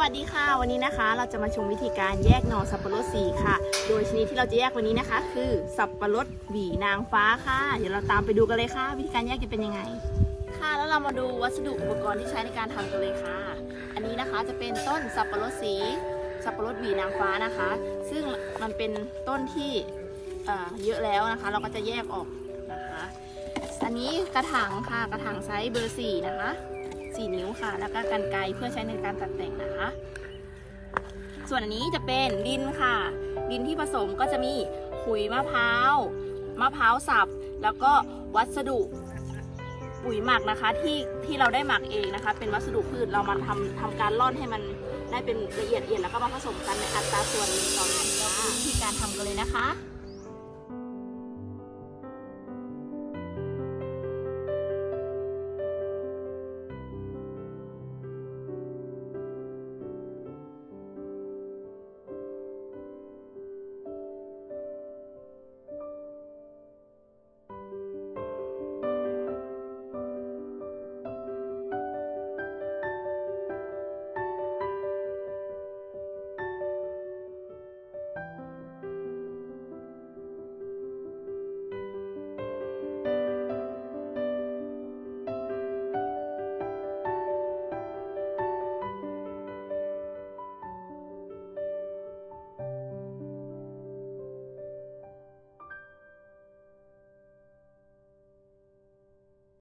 วัสดีค่ะ วันนี้นะคะ เราจะมาชมวิธีการแยกหน่อสับปะรดสีค่ะ โดยชนิดที่เราจะแยกวันนี้นะคะ คือสับปะรดหวีนางฟ้าค่ะ เดี๋ยวเราตามไปดูกันเลยค่ะ วิธีการแยกจะเป็นยังไง ค่ะ แล้วเรามาดูวัสดุอุปกรณ์ที่ใช้ในการทำกันเลยค่ะ อันนี้นะคะจะเป็นต้นสับปะรดสี สับปะรดหวีนางฟ้านะคะ ซึ่งมันเป็นต้นที่เเยอะแล้วนะคะ เราก็จะแยกออกนะคะ อันนี้กระถางค่ะกระถางไซส์เบอร์สี่นะคะ สี่นิ้วค่ะ แล้วก็กันไกรเพื่อใช้ในการตัดแต่งนะคะ ส่วนอันนี้จะเป็นดินค่ะ ดินที่ผสมก็จะมีขุยมะพร้าวมะพร้าวสับ แล้วก็วัสดุปุ๋ยหมักนะคะที่ที่เราได้หมักเองนะคะ เป็นวัสดุพืชเรามาทำทำการร่อนให้มันได้เป็นละเอียดเอียดแล้วก็มาผสมกันในอัตราส่วนหนึ่งต่อหนึ่งวิธีการทำกันเลยนะคะ